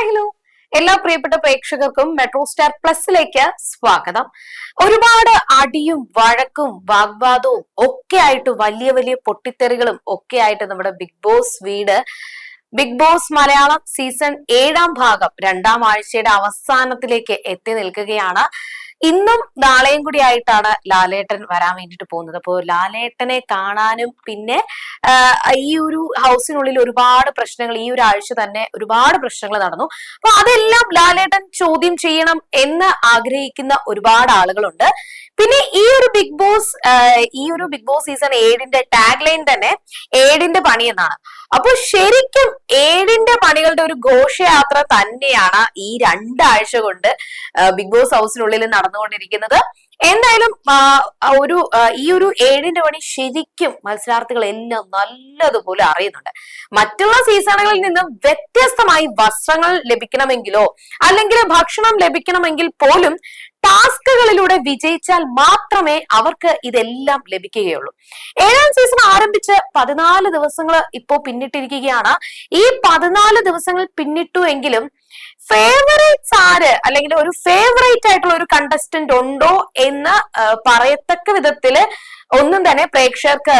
Hello എല്ലാ പ്രിയപ്പെട്ട പ്രേക്ഷകർക്കും മെട്രോ സ്റ്റാർ പ്ലസിലേക്ക് സ്വാഗതം. ഒരുപാട് അടിയും വഴക്കും വാഗ്വാദവും ഒക്കെ ആയിട്ട് വലിയ വലിയ പൊട്ടിത്തെറികളും ഒക്കെ ആയിട്ട് നമ്മുടെ ബിഗ് ബോസ് വീട്. ബിഗ് ബോസ് മലയാളം സീസൺ ഏഴാം ഭാഗം രണ്ടാം ആഴ്ചയുടെ അവസാനത്തിലേക്ക് എത്തി നിൽക്കുകയാണ്. ഇന്നും നാളെയും കൂടി ആയിട്ടാണ് ലാലേട്ടൻ വരാൻ വേണ്ടിട്ട് പോകുന്നത്. അപ്പോൾ ലാലേട്ടനെ കാണാനും പിന്നെ ഈ ഒരു ഹൗസിനുള്ളിൽ ഒരുപാട് പ്രശ്നങ്ങൾ ഈ ഒരു ആഴ്ച തന്നെ ഒരുപാട് പ്രശ്നങ്ങൾ നടന്നു. അപ്പൊ അതെല്ലാം ലാലേട്ടൻ ചോദ്യം ചെയ്യണം എന്ന് ആഗ്രഹിക്കുന്ന ഒരുപാട് ആളുകളുണ്ട്. പിന്നെ ഈ ഒരു ബിഗ് ബോസ് ഈ ഒരു ബിഗ് ബോസ് സീസൺ ഏഴിന്റെ ടാഗ് ലൈൻ തന്നെ ഏഴിന്റെ പണി എന്നാണ്. അപ്പോൾ ശരിക്കും ഏഴിന്റെ പണികളുടെ ഒരു ഘോഷയാത്ര തന്നെയാണ് ഈ രണ്ടാഴ്ച കൊണ്ട് ബിഗ് ബോസ് ഹൗസിനുള്ളിൽ നടന്നുകൊണ്ടിരിക്കുന്നത്. എന്തായാലും ഒരു ഈ ഒരു ഏഴിന്റെ പണി ശരിക്കും മത്സരാർത്ഥികൾ എല്ലാം നല്ലതുപോലെ അറിയുന്നുണ്ട്. മറ്റുള്ള സീസണുകളിൽ നിന്നും വ്യത്യസ്തമായി വസ്ത്രങ്ങൾ ലഭിക്കണമെങ്കിലോ അല്ലെങ്കിൽ ഭക്ഷണം ലഭിക്കണമെങ്കിൽ പോലും ടാസ്കുകളിലൂടെ വിജയിച്ചാൽ മാത്രമേ അവർക്ക് ഇതെല്ലാം ലഭിക്കുകയുള്ളൂ. ഏഴാം സീസൺ ആരംഭിച്ച് പതിനാല് ദിവസങ്ങൾ ഇപ്പോൾ പിന്നിട്ടിരിക്കുകയാണ്. ഈ പതിനാല് ദിവസങ്ങൾ പിന്നിട്ടു എങ്കിലും ഫേവറേറ്റ്സ് ആര് അല്ലെങ്കിൽ ഒരു ഫേവറേറ്റ് ആയിട്ടുള്ള ഒരു കണ്ടസ്റ്റന്റ് ഉണ്ടോ എന്ന് പറയത്തക്ക വിധത്തിൽ ഒന്നും തന്നെ പ്രേക്ഷകർക്ക്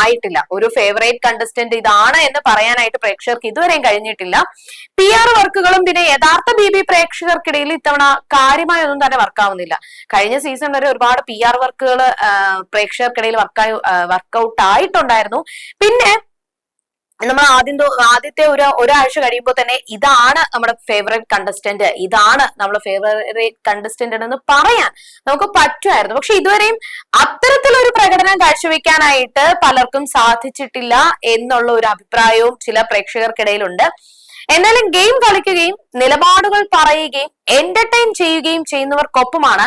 ആയിട്ടില്ല. ഒരു ഫേവറേറ്റ് കണ്ടസ്റ്റന്റ് ഇതാണ് എന്ന് പറയാനായിട്ട് പ്രേക്ഷകർക്ക് ഇതുവരെയും കഴിഞ്ഞിട്ടില്ല. പി ആർ വർക്കുകളും പിന്നെ യഥാർത്ഥ ബി ബി പ്രേക്ഷകർക്കിടയിൽ ഇത്തവണ കാര്യമായ ഒന്നും തന്നെ വർക്കാവുന്നില്ല കഴിഞ്ഞ സീസൺ വരെ ഒരുപാട് പി ആർ വർക്കുകൾ പ്രേക്ഷകർക്കിടയിൽ വർക്കായി വർക്കൗട്ട് ആയിട്ടുണ്ടായിരുന്നു. പിന്നെ നമ്മൾ ആദ്യം ആദ്യത്തെ ഒരു ഒരാഴ്ച കഴിയുമ്പോൾ തന്നെ ഇതാണ് നമ്മുടെ ഫേവററ്റ് കണ്ടസ്റ്റന്റ് ഇതാണ് നമ്മുടെ ഫേവററ്റ് കണ്ടസ്റ്റന്റ് എന്ന് പറയാൻ നമുക്ക് പറ്റുമായിരുന്നു. പക്ഷെ ഇതുവരെയും അത്തരത്തിലൊരു പ്രകടനം കാഴ്ചവെക്കാനായിട്ട് പലർക്കും സാധിച്ചിട്ടില്ല എന്നുള്ള ഒരു അഭിപ്രായവും ചില പ്രേക്ഷകർക്കിടയിലുണ്ട്. എന്നാലും ഗെയിം കളിക്കുകയും നിലപാടുകൾ പറയുകയും എന്റർടൈൻ ചെയ്യുകയും ചെയ്യുന്നവർക്കൊപ്പമാണ്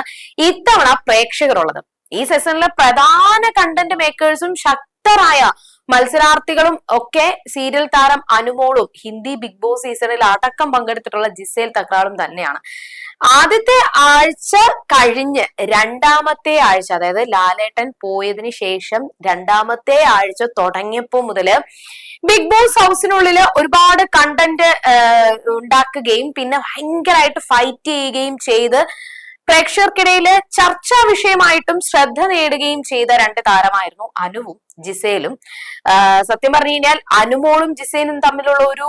ഇത്തവണ പ്രേക്ഷകരുള്ളത്. ഈ സെഷനിലെ പ്രധാന കണ്ടന്റ് മേക്കേഴ്സും ശക്തരായ മത്സരാർത്ഥികളും ഒക്കെ സീരിയൽ താരം അനുമോളും ഹിന്ദി ബിഗ് ബോസ് സീസണിൽ അടക്കം പങ്കെടുത്തിട്ടുള്ള ജിസേൽ തക്രാളും തന്നെയാണ്. ആദ്യത്തെ ആഴ്ച കഴിഞ്ഞ് രണ്ടാമത്തെ ആഴ്ച അതായത് ലാലേട്ടൻ പോയതിനു ശേഷം രണ്ടാമത്തെ ആഴ്ച തുടങ്ങിയപ്പോ മുതൽ ബിഗ് ബോസ് ഹൗസിനുള്ളിൽ ഒരുപാട് കണ്ടന്റ് ഉണ്ടാക്കുകയും പിന്നെ ഭയങ്കരമായിട്ട് ഫൈറ്റ് ചെയ്യുകയും ചെയ്ത് പ്രേക്ഷകർക്കിടയിൽ ചർച്ചാ വിഷയമായിട്ടും ശ്രദ്ധ നേടുകയും ചെയ്ത രണ്ട് താരമായിരുന്നു അനുവും ജിസേലും. സത്യം പറഞ്ഞു കഴിഞ്ഞാൽ അനുമോളും ജിസേലും തമ്മിലുള്ള ഒരു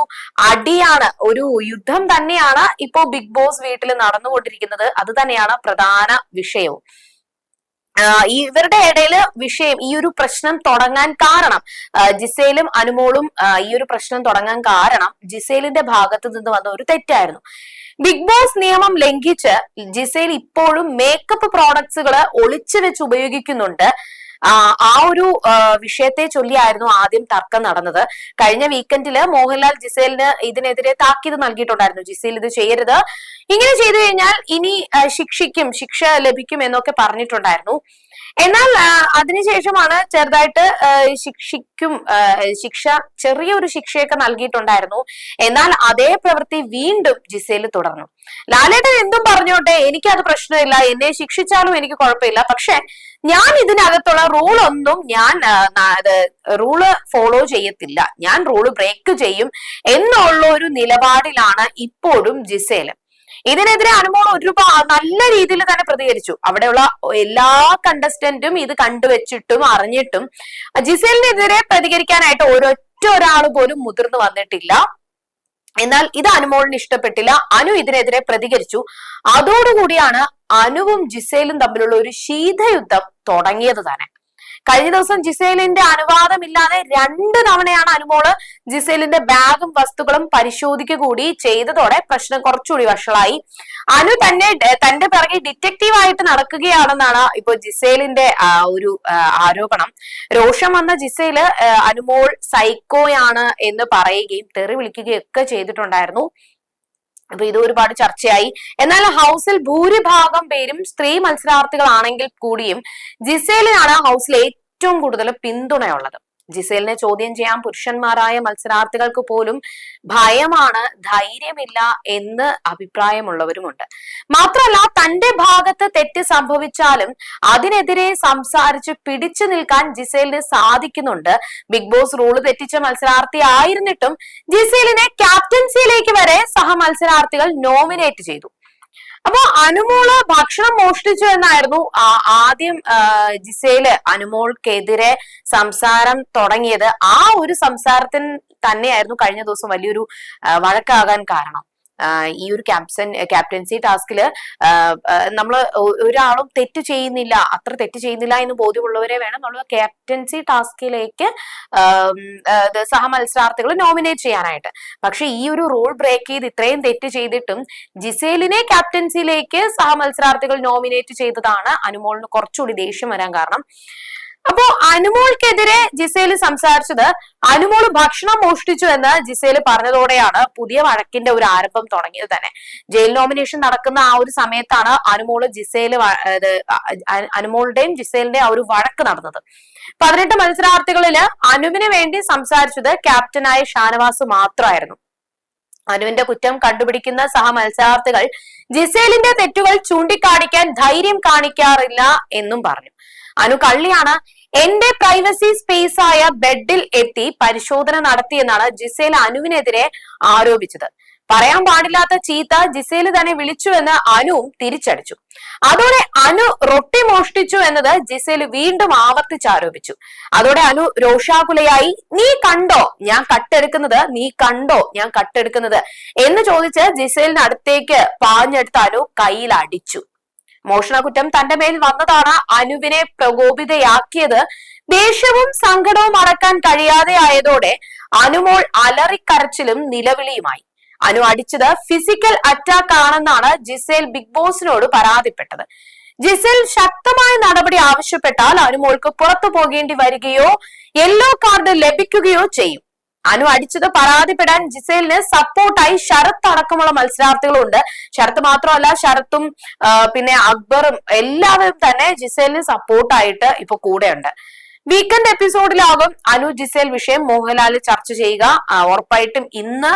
അടിയാണ് ഒരു യുദ്ധം തന്നെയാണ് ഇപ്പോ ബിഗ് ബോസ് വീട്ടിൽ നടന്നുകൊണ്ടിരിക്കുന്നത്. അത് തന്നെയാണ് പ്രധാന വിഷയവും. ഇവരുടെ ഇടയിൽ വിഷയം ഈ ഒരു പ്രശ്നം തുടങ്ങാൻ കാരണം ജിസേലും അനുമോളും ഈ ഒരു പ്രശ്നം തുടങ്ങാൻ കാരണം ജിസേലിന്റെ ഭാഗത്ത് നിന്ന് വന്ന ഒരു തെറ്റായിരുന്നു. ബിഗ് ബോസ് നിയമം ലംഘിച്ച് ജിസേൽ ഇപ്പോഴും മേക്കപ്പ് പ്രോഡക്ട്സുകൾ ഒളിച്ചു വെച്ച് ഉപയോഗിക്കുന്നുണ്ട്. ആ ഒരു വിഷയത്തെ ചൊല്ലിയായിരുന്നു ആദ്യം തർക്കം നടന്നത്. കഴിഞ്ഞ വീക്കെൻഡിൽ മോഹൻലാൽ ജിസേലിന് ഇതിനെതിരെ താക്കീത് നൽകിയിട്ടുണ്ടായിരുന്നു. ജിസേൽ ഇത് ചെയ്യരുത്. ഇങ്ങനെ ചെയ്തു കഴിഞ്ഞാൽ ഇനി ശിക്ഷിക്കും ശിക്ഷ ലഭിക്കും എന്നൊക്കെ പറഞ്ഞിട്ടുണ്ടായിരുന്നു. എന്നാൽ അതിനുശേഷമാണ് ചെറുതായിട്ട് ശിക്ഷിക്കും ശിക്ഷ ചെറിയൊരു ശിക്ഷയൊക്കെ നൽകിയിട്ടുണ്ടായിരുന്നു. എന്നാൽ അതേ പ്രവൃത്തി വീണ്ടും ജിസേൽ തുടർന്നു. ലാലേട്ടൻ എന്തും പറഞ്ഞോട്ടെ എനിക്കത് പ്രശ്നമില്ല. എന്നെ ശിക്ഷിച്ചാലും എനിക്ക് കുഴപ്പമില്ല. പക്ഷെ ഞാൻ ഇതിനകത്തുള്ള റൂൾ ഒന്നും ഞാൻ റൂൾ ഫോളോ ചെയ്യത്തില്ല. ഞാൻ റൂൾ ബ്രേക്ക് ചെയ്യും. എന്നുള്ള ഒരു നിലപാടിലാണ് ഇപ്പോഴും ജിസേൽ. ഇതിനെതിരെ അനുമോൾ ഒരുപാട് നല്ല രീതിയിൽ തന്നെ പ്രതികരിച്ചു. അവിടെയുള്ള എല്ലാ കണ്ടസ്റ്റന്റും ഇത് കണ്ടുവച്ചിട്ടും അറിഞ്ഞിട്ടും ജിസേലിനെതിരെ പ്രതികരിക്കാനായിട്ട് ഒരൊറ്റ ഒരാൾ പോലും മുതിർന്നു വന്നിട്ടില്ല. എന്നാൽ ഇത് അനുമോളിന് ഇഷ്ടപ്പെട്ടില്ല. അനു ഇതിനെതിരെ പ്രതികരിച്ചു. അതോടുകൂടിയാണ് അനുവും ജിസേലും തമ്മിലുള്ള ഒരു ശീതയുദ്ധം തുടങ്ങിയത് തന്നെ. കഴിഞ്ഞ ദിവസം ജിസേലിന്റെ അനുവാദമില്ലാതെ രണ്ട് തവണയാണ് അനുമോൾ ജിസേലിന്റെ ബാഗും വസ്തുക്കളും പരിശോധിക്കുക കൂടി ചെയ്തതോടെ പ്രശ്നം കുറച്ചുകൂടി വഷളായി. അനു തന്നെ തന്റെ പിറകെ ഡിറ്റക്റ്റീവ് ആയിട്ട് നടക്കുകയാണെന്നാണ് ഇപ്പൊ ജിസേലിന്റെ ഒരു ആരോപണം. രോഷം വന്ന ജിസേൽ അനുമോൾ സൈക്കോയാണ് എന്ന് പറയുകയും തെറി വിളിക്കുകയും ഒക്കെ ചെയ്തിട്ടുണ്ടായിരുന്നു. അപ്പൊ ഇത് ഒരുപാട് ചർച്ചയായി. എന്നാൽ ഹൗസിൽ ഭൂരിഭാഗം പേരും സ്ത്രീ മത്സരാർത്ഥികളാണെങ്കിൽ കൂടിയും ജിസേലിനാണ് ഹൗസിൽ ഏറ്റവും കൂടുതൽ പിന്തുണയുള്ളത്. ജിസേലിനെ ചോദ്യം ചെയ്യാൻ പുരുഷന്മാരായ മത്സരാർത്ഥികൾക്ക് പോലും ഭയമാണ് ധൈര്യമില്ല എന്ന് അഭിപ്രായമുള്ളവരുമുണ്ട്. മാത്രമല്ല തന്റെ ഭാഗത്ത് തെറ്റ് സംഭവിച്ചാലും അതിനെതിരെ സംസാരിച്ച് പിടിച്ചു നിൽക്കാൻ ജിസേലിന് സാധിക്കുന്നുണ്ട്. ബിഗ് ബോസ് റൂൾ തെറ്റിച്ച മത്സരാർത്ഥി ആയിരുന്നിട്ടും ജിസേലിനെ ക്യാപ്റ്റൻസിയിലേക്ക് വരെ സഹ മത്സരാർത്ഥികൾ നോമിനേറ്റ് ചെയ്തു. അപ്പൊ അനുമോൾ ഭക്ഷണം മോഷ്ടിച്ചു എന്നായിരുന്നു ആദ്യം ജിസയിൽ അനുമോൾക്കെതിരെ സംസാരം തുടങ്ങിയത്. ആ ഒരു സംസാരത്തിന് തന്നെയായിരുന്നു കഴിഞ്ഞ ദിവസം വലിയൊരു വഴക്കാകാൻ കാരണം. ഈ ഒരു ക്യാപ്സൻ ക്യാപ്റ്റൻസി ടാസ്കിൽ നമ്മൾ ഒരാളും തെറ്റ് ചെയ്യുന്നില്ല അത്ര തെറ്റ് ചെയ്യുന്നില്ല എന്ന് ബോധ്യമുള്ളവരെ വേണം നമ്മൾ ക്യാപ്റ്റൻസി ടാസ്കിലേക്ക് സഹ മത്സരാർത്ഥികൾ നോമിനേറ്റ് ചെയ്യാനായിട്ട്. പക്ഷെ ഈ ഒരു റോൾ ബ്രേക്ക് ചെയ്ത് ഇത്രയും തെറ്റ് ചെയ്തിട്ടും ജിസേലിനെ ക്യാപ്റ്റൻസിയിലേക്ക് സഹ മത്സരാർത്ഥികൾ നോമിനേറ്റ് ചെയ്തതാണ് അനുമോളിന് കുറച്ചുകൂടി ദേഷ്യം വരാൻ കാരണം. അപ്പോ അനുമോൾക്കെതിരെ ജിസേൽ സംസാരിച്ചത് അനുമോൾ ഭക്ഷണം മോഷ്ടിച്ചു എന്ന് ജിസേൽ പറഞ്ഞതോടെയാണ് പുതിയ വഴക്കിന്റെ ഒരു ആരംഭം തുടങ്ങിയത് തന്നെ. ജയിൽ നോമിനേഷൻ നടക്കുന്ന ആ ഒരു സമയത്താണ് അനുമോൾ ജിസേൽ അനുമോളുടെയും ജിസേലിന്റെയും ആ ഒരു വഴക്ക് നടന്നത്. പതിനെട്ട് മത്സരാർത്ഥികളിൽ അനുവിന് വേണ്ടി സംസാരിച്ചത് ക്യാപ്റ്റനായ ഷാനവാസ് മാത്രമായിരുന്നു അനുവിന്റെ കുറ്റം കണ്ടുപിടിക്കുന്ന സഹ മത്സരാർത്ഥികൾ ജിസേലിന്റെ തെറ്റുകൾ ചൂണ്ടിക്കാണിക്കാൻ ധൈര്യം കാണിക്കാറില്ല എന്നും പറഞ്ഞു. അനു കള്ളിയാണ് എന്റെ പ്രൈവസി സ്പേസ് ആയ ബെഡിൽ എത്തി പരിശോധന നടത്തിയെന്നാണ് ജിസേൽ അനുവിനെതിരെ ആരോപിച്ചത്. പറയാൻ പാടില്ലാത്ത ചീത്ത ജിസേൽ തന്നെ വിളിച്ചുവെന്ന് അനുവും തിരിച്ചടിച്ചു. അതോടെ അനു റൊട്ടി മോഷ്ടിച്ചു എന്നത് ജിസേൽ വീണ്ടും ആവർത്തിച്ച് ആരോപിച്ചു. അതോടെ അനു രോഷാകുലയായി നീ കണ്ടോ? ഞാൻ കട്ടെടുക്കുന്നത് നീ കണ്ടോ? ഞാൻ കട്ടെടുക്കുന്നത്? എന്ന് ചോദിച്ച് ജിസേലിന് അടുത്തേക്ക് പാഞ്ഞെടുത്ത അനു കയ്യിൽ അടിച്ചു മോഷണകുറ്റം തന്റെ മേൽ വന്നതാണ് അനുവിനെ പ്രകോപിതയാക്കിയത്. ദേഷ്യവും സങ്കടവും അടക്കാൻ കഴിയാതെ ആയതോടെ അനുമോൾ അലറിക്കരച്ചിലും നിലവിളിയുമായി. അനു അടിച്ചത് ഫിസിക്കൽ അറ്റാക്ക് ആണെന്നാണ് ജിസേൽ ബിഗ് ബോസിനോട് പരാതിപ്പെട്ടത്. ജിസേൽ ശക്തമായ നടപടി ആവശ്യപ്പെട്ടാൽ അനുമോൾക്ക് പുറത്തു പോകേണ്ടി വരികയോ യെല്ലോ കാർഡ് ലഭിക്കുകയോ ചെയ്യും. അനു അടിച്ചത് പരാതിപ്പെടാൻ ജിസേലിന് സപ്പോർട്ടായി ശരത് അടക്കമുള്ള മത്സരാർത്ഥികളുണ്ട്. ശരത്ത് മാത്രമല്ല ശരത്തും പിന്നെ അക്ബറും എല്ലാവരും തന്നെ ജിസേലിന് സപ്പോർട്ടായിട്ട് ഇപ്പൊ കൂടെയുണ്ട്. വീക്കെൻഡ് എപ്പിസോഡിലാകും അനു ജിസേൽ വിഷയം മോഹൻലാൽ ചർച്ച ചെയ്യുക. ഉറപ്പായിട്ടും ഇന്ന്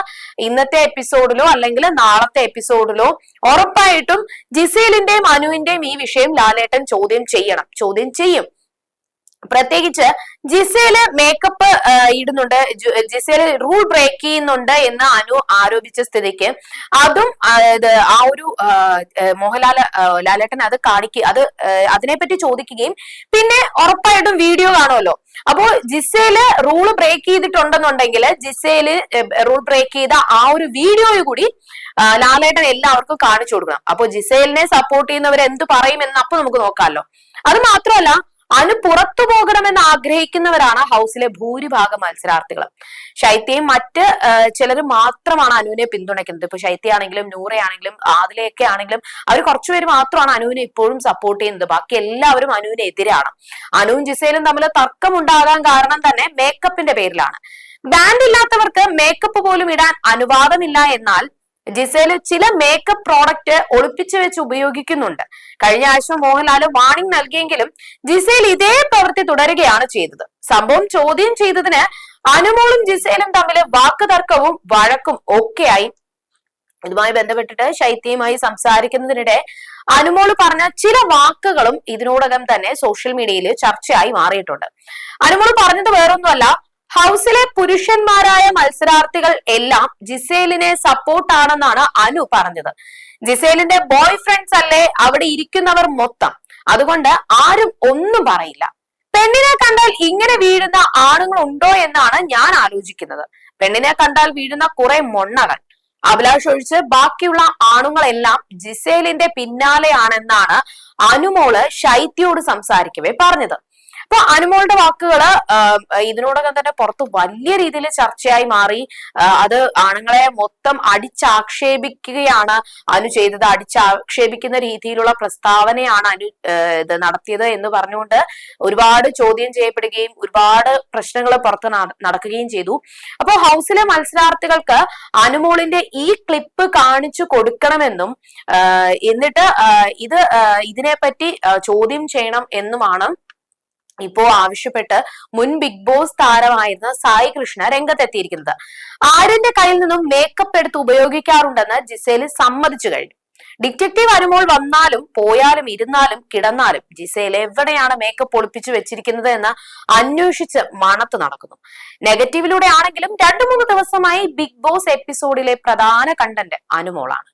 ഇന്നത്തെ എപ്പിസോഡിലോ അല്ലെങ്കിൽ നാളത്തെ എപ്പിസോഡിലോ ഉറപ്പായിട്ടും ജിസേലിന്റെയും അനുവിന്റെയും ഈ വിഷയം ലാലേട്ടൻ ചോദ്യം ചെയ്യണം. ചോദ്യം ചെയ്യും. പ്രത്യേകിച്ച് ജിസേൽ മേക്കപ്പ് ഇടുന്നുണ്ട്. ജിസേൽ റൂൾ ബ്രേക്ക് ചെയ്യുന്നുണ്ട് എന്ന് അനു ആരോപിച്ച സ്ഥിതിക്ക്. അതും ആ ഒരു മോഹൻലാൽ ലാലേട്ടൻ അത് കാണിക്കുക അത് അതിനെപ്പറ്റി ചോദിക്കുകയും പിന്നെ ഉറപ്പായിട്ടും വീഡിയോ കാണുമല്ലോ. അപ്പോ ജിസേൽ റൂൾ ബ്രേക്ക് ചെയ്തിട്ടുണ്ടെന്നുണ്ടെങ്കിൽ ജിസേൽ റൂൾ ബ്രേക്ക് ചെയ്ത ആ ഒരു വീഡിയോ കൂടി ലാലേട്ടൻ എല്ലാവർക്കും കാണിച്ചു കൊടുക്കണം. അപ്പൊ ജിസേലിനെ സപ്പോർട്ട് ചെയ്യുന്നവർ എന്ത് പറയുമെന്ന് അപ്പൊ നമുക്ക് നോക്കാമല്ലോ. അത് മാത്രമല്ല അനു പുറത്തു പോകണമെന്ന് ആഗ്രഹിക്കുന്നവരാണ് ഹൗസിലെ ഭൂരിഭാഗം മത്സരാർത്ഥികൾ ശൈത്യയും മറ്റ് ചിലർ മാത്രമാണ് അനുവിനെ പിന്തുണയ്ക്കുന്നത്. ഇപ്പൊ ശൈത്യയാണെങ്കിലും നൂറയാണെങ്കിലും ആദിലയൊക്കെ ആണെങ്കിലും അവർ കുറച്ചുപേര് മാത്രമാണ് അനുവിനെ ഇപ്പോഴും സപ്പോർട്ട് ചെയ്യുന്നത്. ബാക്കി എല്ലാവരും അനുവിന് എതിരാണ്. അനുവും ജിസയിലും തമ്മിൽ തർക്കം ഉണ്ടാകാൻ കാരണം തന്നെ മേക്കപ്പിന്റെ പേരിലാണ്. ബാൻഡ് ഇല്ലാത്തവർക്ക് മേക്കപ്പ് പോലും ഇടാൻ അനുവാദമില്ല എന്നാൽ ജിസേൽ ചില മേക്കപ്പ് പ്രോഡക്റ്റ് ഒളിപ്പിച്ചു വെച്ച് ഉപയോഗിക്കുന്നുണ്ട്. കഴിഞ്ഞ ആഴ്ച മോഹൻലാൽ വാണിംഗ് നൽകിയെങ്കിലും ജിസേൽ ഇതേ പ്രവൃത്തി തുടരുകയാണ് ചെയ്തത്. സംഭവം ചോദ്യം ചെയ്തതിന് അനുമോളും ജിസേലും തമ്മിൽ വാക്കുതർക്കവും വഴക്കും ഒക്കെയായി. ഇതുമായി ബന്ധപ്പെട്ടിട്ട് ശൈത്യയുമായി സംസാരിക്കുന്നതിനിടെ അനുമോൾ പറഞ്ഞ ചില വാക്കുകളും ഇതിനോടകം തന്നെ സോഷ്യൽ മീഡിയയിൽ ചർച്ചയായി മാറിയിട്ടുണ്ട്. അനുമോൾ പറഞ്ഞത് വേറൊന്നുമല്ല ഹൗസിലെ പുരുഷന്മാരായ മത്സരാർത്ഥികൾ എല്ലാം ജിസേലിനെ സപ്പോർട്ടാണെന്നാണ് അനു പറഞ്ഞത്. ജിസേലിന്റെ ബോയ് ഫ്രണ്ട്സ് അല്ലേ അവിടെ ഇരിക്കുന്നവർ മൊത്തം. അതുകൊണ്ട് ആരും ഒന്നും പറയില്ല. പെണ്ണിനെ കണ്ടാൽ ഇങ്ങനെ വീഴുന്ന ആണുങ്ങൾ ഉണ്ടോ എന്നാണ് ഞാൻ ആലോചിക്കുന്നത്. പെണ്ണിനെ കണ്ടാൽ വീഴുന്ന കുറെ മൊണ്ണകൾ. അഭിലാഷ് ഒഴിച്ച് ബാക്കിയുള്ള ആണുങ്ങളെല്ലാം ജിസേലിന്റെ പിന്നാലെയാണെന്നാണ് അനുമോൾ ശൈത്യോട് സംസാരിക്കവേ പറഞ്ഞത്. അപ്പൊ അനുമോളുടെ വാക്കുകൾ ഇതിനോടകം തന്നെ പുറത്ത് വലിയ രീതിയിൽ ചർച്ചയായി മാറി. അത് ആണുങ്ങളെ മൊത്തം അടിച്ചാക്ഷേപിക്കുകയാണ് അനു ചെയ്തത്. അടിച്ചാക്ഷേപിക്കുന്ന രീതിയിലുള്ള പ്രസ്താവനയാണ് അനു ഇത് നടത്തിയത് എന്ന് പറഞ്ഞുകൊണ്ട് ഒരുപാട് ചോദ്യം ചെയ്യപ്പെടുകയും ഒരുപാട് പ്രശ്നങ്ങൾ പുറത്ത് നടക്കുകയും ചെയ്തു. അപ്പോൾ ഹൗസിലെ മത്സരാർത്ഥികൾക്ക് അനുമോളിന്റെ ഈ ക്ലിപ്പ് കാണിച്ചു കൊടുക്കണമെന്നും എന്നിട്ട് ഇത് ഇതിനെപ്പറ്റി ചോദ്യം ചെയ്യണം എന്നുമാണ് ഇപ്പോ ആവശ്യപ്പെട്ട് മുൻ ബിഗ് ബോസ് താരമായിരുന്ന സായി കൃഷ്ണ രംഗത്തെത്തിയിരിക്കുന്നത്. ആര്യന്റെ കയ്യിൽ നിന്നും മേക്കപ്പ് എടുത്ത് ഉപയോഗിക്കാറുണ്ടെന്ന് ജിസേൽ സമ്മതിച്ചു കഴിഞ്ഞു. ഡിറ്റക്റ്റീവ് വരുമ്പോൾ വന്നാലും പോയാലും ഇരുന്നാലും കിടന്നാലും ജിസേൽ എവിടെയാണ് മേക്കപ്പ് ഒളിപ്പിച്ചു വെച്ചിരിക്കുന്നത് എന്ന് അന്വേഷിച്ച് മണത്ത് നടക്കുന്നു. നെഗറ്റീവിലൂടെ ആണെങ്കിലും രണ്ടു മൂന്ന് ദിവസമായി ബിഗ് ബോസ് എപ്പിസോഡിലെ പ്രധാന കണ്ടന്റ് അനുമോളാണ്.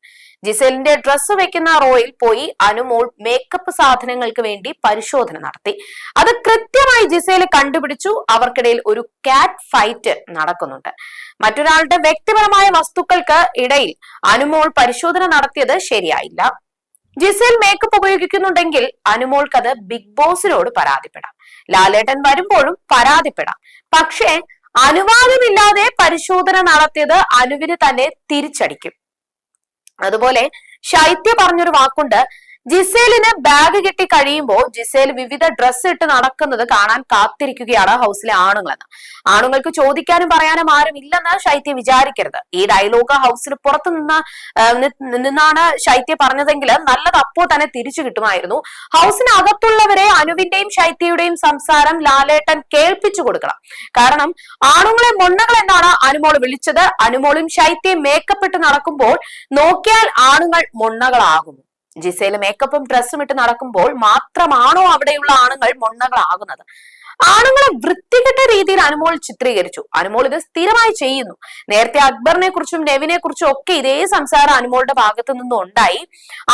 ജിസേലിന്റെ ഡ്രസ്സ് വെക്കുന്ന റോയിൽ പോയി അനുമോൾ മേക്കപ്പ് സാധനങ്ങൾക്ക് വേണ്ടി പരിശോധന നടത്തി. അത് കൃത്യമായി ജിസേൽ കണ്ടുപിടിച്ചു. അവർക്കിടയിൽ ഒരു കാറ്റ് ഫൈറ്റ് നടക്കുന്നുണ്ട്. മറ്റൊരാളുടെ വ്യക്തിപരമായ വസ്തുക്കൾക്ക് ഇടയിൽ അനുമോൾ പരിശോധന നടത്തിയത് ശരിയായില്ല. ജിസേൽ മേക്കപ്പ് ഉപയോഗിക്കുന്നുണ്ടെങ്കിൽ അനുമോൾക്കത് ബിഗ് ബോസിനോട് പരാതിപ്പെടാം. ലാലേട്ടൻ വരുമ്പോഴും പരാതിപ്പെടാം. പക്ഷേ അനുവാദമില്ലാതെ പരിശോധന നടത്തിയത് അനുവിന് തന്നെ തിരിച്ചടിക്കും. അതുപോലെ ശൈത്യ പറഞ്ഞൊരു വാക്കുണ്ട്. ജിസേലിന് ബാഗ് കെട്ടി കഴിയുമ്പോൾ ജിസേൽ വിവിധ ഡ്രസ്സ് ഇട്ട് നടക്കുന്നത് കാണാൻ കാത്തിരിക്കുകയാണ് ഹൗസിലെ ആണുങ്ങളെന്ന്. ആണുങ്ങൾക്ക് ചോദിക്കാനും പറയാനും ആരും ഇല്ലെന്ന് ശൈത്യ വിചാരിക്കരുത്. ഈ ഡയലോഗ് ഹൗസിന് പുറത്തു നിന്ന് നിന്നാണ് ശൈത്യ പറഞ്ഞതെങ്കിൽ നല്ലത് അപ്പോ തന്നെ തിരിച്ചു കിട്ടുമായിരുന്നു. ഹൗസിനകത്തുള്ളവരെ അനുവിന്റെയും ശൈത്യയുടെയും സംസാരം ലാലേട്ടൻ കേൾപ്പിച്ചു കൊടുക്കണം. കാരണം ആണുങ്ങളെ മൊണ്ണകൾ എന്നാണ് അനുമോൾ വിളിച്ചത്. അനുമോളും ശൈത്യയും മേക്കപ്പ് ഇട്ട് നടക്കുമ്പോൾ നോക്കിയാൽ ആണുങ്ങൾ മൊണ്ണകളാകുന്നു. ജിസയിൽ മേക്കപ്പും ഡ്രസ്സും ഇട്ട് നടക്കുമ്പോൾ മാത്രമാണോ അവിടെയുള്ള ആണുങ്ങൾ മൊണ്ണകളാകുന്നത്? ആണുങ്ങളെ വൃത്തികെട്ട രീതിയിൽ അനുമോൾ ചിത്രീകരിച്ചു. അനുമോൾ ഇത് സ്ഥിരമായി ചെയ്യുന്നു. നേരത്തെ അക്ബറിനെ കുറിച്ചും നെവിനെ കുറിച്ചും ഒക്കെ ഇതേ സംസാരം അനുമോളുടെ ഭാഗത്തു നിന്നും ഉണ്ടായി.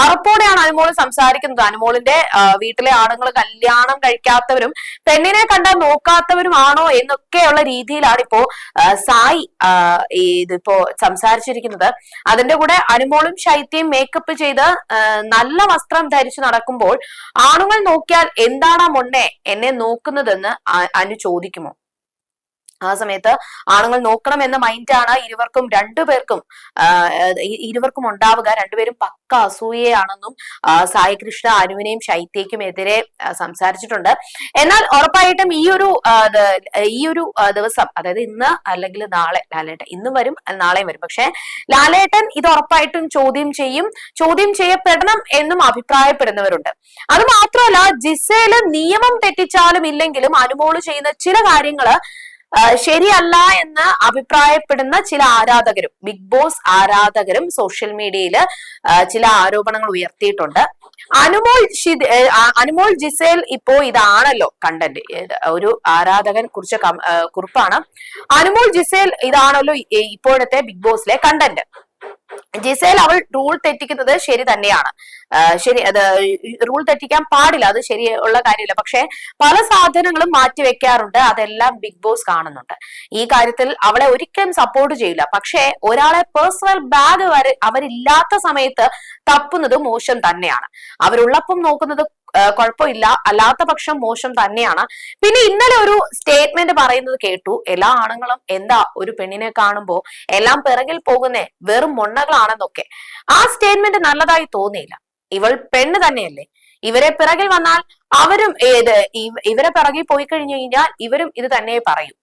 അറപ്പോടെയാണ് അനുമോൾ സംസാരിക്കുന്നത്. അനുമോളിന്റെ വീട്ടിലെ ആണുങ്ങൾ കല്യാണം കഴിക്കാത്തവരും പെണ്ണിനെ കണ്ടാൽ നോക്കാത്തവരുമാണോ എന്നൊക്കെയുള്ള രീതിയിലാണ് ഇപ്പോ സായി ഇതിപ്പോ സംസാരിച്ചിരിക്കുന്നത്. അതിന്റെ കൂടെ അനുമോളും ശൈത്യം മേക്കപ്പ് ചെയ്ത് നല്ല വസ്ത്രം ധരിച്ചു നടക്കുമ്പോൾ ആണുങ്ങൾ നോക്കിയാൽ എന്താണ് മൊണ്ണെ എന്നെ നോക്കുന്നതെന്ന് അനു ചോദിക്കുമോ? ആ സമയത്ത് ആണുങ്ങൾ നോക്കണം എന്ന മൈൻഡാണ് ഇരുവർക്കും രണ്ടുപേർക്കും ഇരുവർക്കും ഉണ്ടാവുക. രണ്ടുപേരും പക്ക അസൂയയാണെന്നും സായി കൃഷ്ണ അനുവിനെയും ശൈത്യയ്ക്കും എതിരെ സംസാരിച്ചിട്ടുണ്ട്. എന്നാൽ ഉറപ്പായിട്ടും ഈ ഒരു ഈ ഒരു ദിവസം അതായത് ഇന്ന് അല്ലെങ്കിൽ നാളെ ലാലേട്ടൻ ഇന്നും വരും നാളെയും വരും. പക്ഷെ ലാലേട്ടൻ ഇത് ഉറപ്പായിട്ടും ചോദ്യം ചെയ്യും. ചോദ്യം ചെയ്യപ്പെടണം എന്നും അഭിപ്രായപ്പെടുന്നവരുണ്ട്. അത് മാത്രമല്ല ജിസേൽ നിയമം തെറ്റിച്ചാലും ഇല്ലെങ്കിലും അനുമോൾ ചെയ്യുന്ന ചില കാര്യങ്ങൾ ശരിയല്ല എന്ന് അഭിപ്രായപ്പെടുന്ന ചില ആരാധകരും ബിഗ് ബോസ് ആരാധകരും സോഷ്യൽ മീഡിയയിൽ ചില ആരോപണങ്ങൾ ഉയർത്തിയിട്ടുണ്ട്. അനുമോൾ അനുമോൾ ജിസേൽ ഇപ്പോ ഇതാണല്ലോ കണ്ടന്റ് ഒരു ആരാധകൻ കുറിച്ച കുറിപ്പാണ്. അനുമോൾ ജിസേൽ ഇതാണല്ലോ ഇപ്പോഴത്തെ ബിഗ് ബോസിലെ കണ്ടന്റ് ജിസേൽ അവൾ റൂൾ തെറ്റിക്കുന്നത് ശരി തന്നെയാണ്. ശരി അത് റൂൾ തെറ്റിക്കാൻ പാടില്ല അത് ശരിയുള്ള കാര്യമില്ല. പക്ഷെ പല സാധനങ്ങളും മാറ്റിവെക്കാറുണ്ട് അതെല്ലാം ബിഗ് ബോസ് കാണുന്നുണ്ട്. ഈ കാര്യത്തിൽ അവളെ ഒരിക്കലും സപ്പോർട്ട് ചെയ്യില്ല. പക്ഷെ ഒരാളെ പേഴ്സണൽ ബാഗ് വരെ അവരില്ലാത്ത സമയത്ത് തപ്പുന്നത് മോശം തന്നെയാണ്. അവരുള്ളപ്പം നോക്കുന്നത് കുഴപ്പമില്ല. അല്ലാത്ത പക്ഷം മോശം തന്നെയാണ്. പിന്നെ ഇന്നലെ ഒരു സ്റ്റേറ്റ്മെന്റ് പറയുന്നത് കേട്ടു. എല്ലാ ആണുങ്ങളും എന്താ ഒരു പെണ്ണിനെ കാണുമ്പോ എല്ലാം പിറകിൽ പോകുന്ന വെറും മൊണ്ണകളാണെന്നൊക്കെ. ആ സ്റ്റേറ്റ്മെന്റ് നല്ലതായി തോന്നിയില്ല. ഇവൾ പെണ്ണ് തന്നെയല്ലേ? ഇവരെ പിറകിൽ വന്നാൽ അവരും ഏത്? ഇവരെ പിറകിൽ പോയി കഴിഞ്ഞു കഴിഞ്ഞാൽ ഇവരും ഇത് തന്നെ പറയും.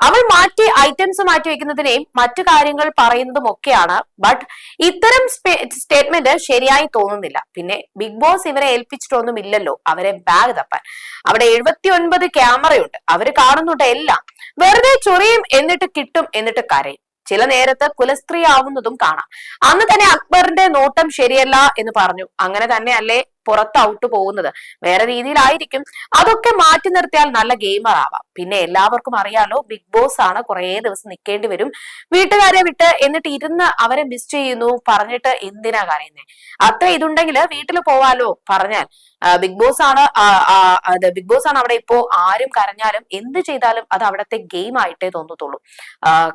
അവൾ മാറ്റി ഐറ്റംസ് മാറ്റി വെക്കുന്നതിനെയും മറ്റു കാര്യങ്ങൾ പറയുന്നതും ഒക്കെയാണ് ബട്ട് ഇത്തരം സ്റ്റേറ്റ്മെന്റ് ശരിയായി തോന്നുന്നില്ല. പിന്നെ ബിഗ് ബോസ് ഇവരെ ഏൽപ്പിച്ചിട്ടൊന്നും ഇല്ലല്ലോ അവരെ ബാഗ് തപ്പാൻ. അവിടെ എഴുപത്തി ഒൻപത് ക്യാമറയുണ്ട്. അവർ കാണുന്നുണ്ട് എല്ലാം. വെറുതെ ചൊറിയും എന്നിട്ട് കിട്ടും എന്നിട്ട് കരയും. ചില നേരത്ത് കുലസ്ത്രീ ആവുന്നതും കാണാം. അന്ന് തന്നെ അക്ബറിന്റെ നോട്ടം ശരിയല്ല എന്ന് പറഞ്ഞു. അങ്ങനെ തന്നെ അല്ലേ പുറത്ത് ഔട്ട് പോകുന്നത്. വേറെ രീതിയിലായിരിക്കും. അതൊക്കെ മാറ്റി നിർത്തിയാൽ നല്ല ഗെയിമർ ആവാം. പിന്നെ എല്ലാവർക്കും അറിയാലോ ബിഗ് ബോസ് ആണ് കുറേ ദിവസം നിൽക്കേണ്ടി വരും. വീട്ടുകാരെ വിട്ട് എന്നിട്ട് ഇരുന്ന് അവരെ മിസ് ചെയ്യുന്നു പറഞ്ഞിട്ട് എന്തിനാ കരയുന്നേ? അത്ര ഇതുണ്ടെങ്കിൽ വീട്ടിൽ പോവാലോ പറഞ്ഞാൽ. ബിഗ് ബോസ് ആണ് ബിഗ് ബോസ് ആണ് അവിടെ ഇപ്പോ ആരും കരഞ്ഞാലും എന്ത് ചെയ്താലും അത് അവിടത്തെ ഗെയിം ആയിട്ടേ തോന്നത്തുള്ളൂ.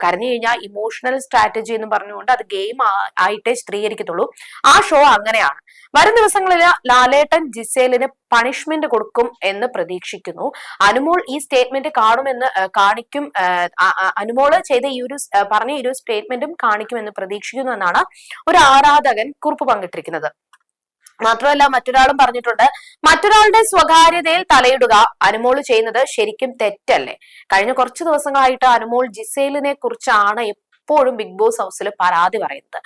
കരഞ്ഞു കഴിഞ്ഞാൽ ഇമോഷണൽ സ്ട്രാറ്റജി എന്ന് പറഞ്ഞുകൊണ്ട് അത് ഗെയിം ആയിട്ടേ ചിത്രീകരിക്കത്തുള്ളൂ. ആ ഷോ അങ്ങനെയാണ്. വരും ദിവസങ്ങളിൽ ലാലേട്ടൻ ജിസേലിന് പണിഷ്മെന്റ് കൊടുക്കും എന്ന് പ്രതീക്ഷിക്കുന്നു. അനുമോൾ ഈ സ്റ്റേറ്റ്മെന്റ് കാണുമെന്ന് കാണിക്കും അനുമോൾ ചെയ്ത ഈ ഒരു പറഞ്ഞ ഈ ഒരു സ്റ്റേറ്റ്മെന്റും കാണിക്കുമെന്ന് പ്രതീക്ഷിക്കുന്നു എന്നാണ് ഒരു ആരാധകൻ കുറിപ്പ് പങ്കിട്ടിരിക്കുന്നത്. മാത്രമല്ല മറ്റൊരാളും പറഞ്ഞിട്ടുണ്ട് മറ്റൊരാളുടെ സ്വകാര്യതയിൽ തലയിടുക അനുമോൾ ചെയ്യുന്നത് ശരിക്കും തെറ്റല്ലേ? കഴിഞ്ഞ കുറച്ച് ദിവസങ്ങളായിട്ട് അനുമോൾ ജിസേലിനെ കുറിച്ചാണ് ഇപ്പോഴും ബിഗ് ബോസ് ഹൗസിൽ പരാതി പറയുന്നത്.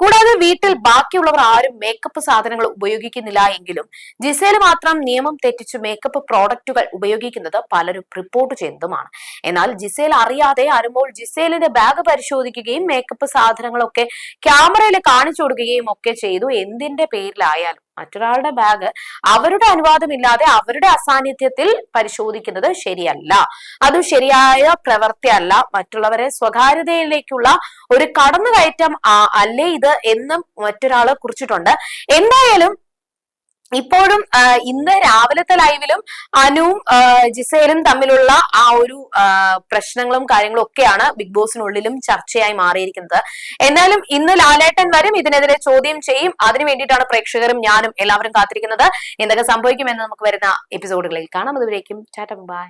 കൂടാതെ വീട്ടിൽ ബാക്കിയുള്ളവർ ആരും മേക്കപ്പ് സാധനങ്ങൾ ഉപയോഗിക്കുന്നില്ല എങ്കിലും ജിസേൽ മാത്രം നിയമം തെറ്റിച്ച് മേക്കപ്പ് പ്രോഡക്റ്റുകൾ ഉപയോഗിക്കുന്നത് പലരും റിപ്പോർട്ട് ചെയ്യുന്നതുമാണ്. എന്നാൽ ജിസേൽ അറിയാതെ ആരുമ്പോൾ ജിസേലിന്റെ ബാഗ് പരിശോധിക്കുകയും മേക്കപ്പ് സാധനങ്ങളൊക്കെ ക്യാമറയിൽ കാണിച്ചു കൊടുക്കുകയും ഒക്കെ ചെയ്തു. എന്തിന്റെ പേരിലായാലും മറ്റൊരാളുടെ ബാഗ് അവരുടെ അനുവാദമില്ലാതെ അവരുടെ അസാന്നിധ്യത്തിൽ പരിശോധിക്കുന്നത് ശരിയല്ല. അത് ശരിയായ പ്രവൃത്തിയല്ല മറ്റുള്ളവരെ സ്വകാര്യതയിലേക്കുള്ള ഒരു കടന്നുകയറ്റം അല്ലേ ഇത് എന്നും മറ്റൊരാൾ കുറിച്ചിട്ടുണ്ട്. എന്തായാലും ഇപ്പോഴും ഇന്ന് രാവിലത്തെ ലൈവിലും അനുവും ജിസേലും തമ്മിലുള്ള ആ ഒരു പ്രശ്നങ്ങളും കാര്യങ്ങളും ഒക്കെയാണ് ബിഗ് ബോസിനുള്ളിലും ചർച്ചയായി മാറിയിരിക്കുന്നത്. എന്നാലും ഇന്ന് ലാലേട്ടൻ വരും ഇതിനെതിരെ ചോദ്യം ചെയ്യും. അതിനു വേണ്ടിയിട്ടാണ് പ്രേക്ഷകരും ഞാനും എല്ലാവരും കാത്തിരിക്കുന്നത്. എന്തൊക്കെ സംഭവിക്കുമെന്ന് നമുക്ക് വരുന്ന എപ്പിസോഡുകളിൽ കാണാം. അതുവരേക്കും ചാറ്റം ബൈ.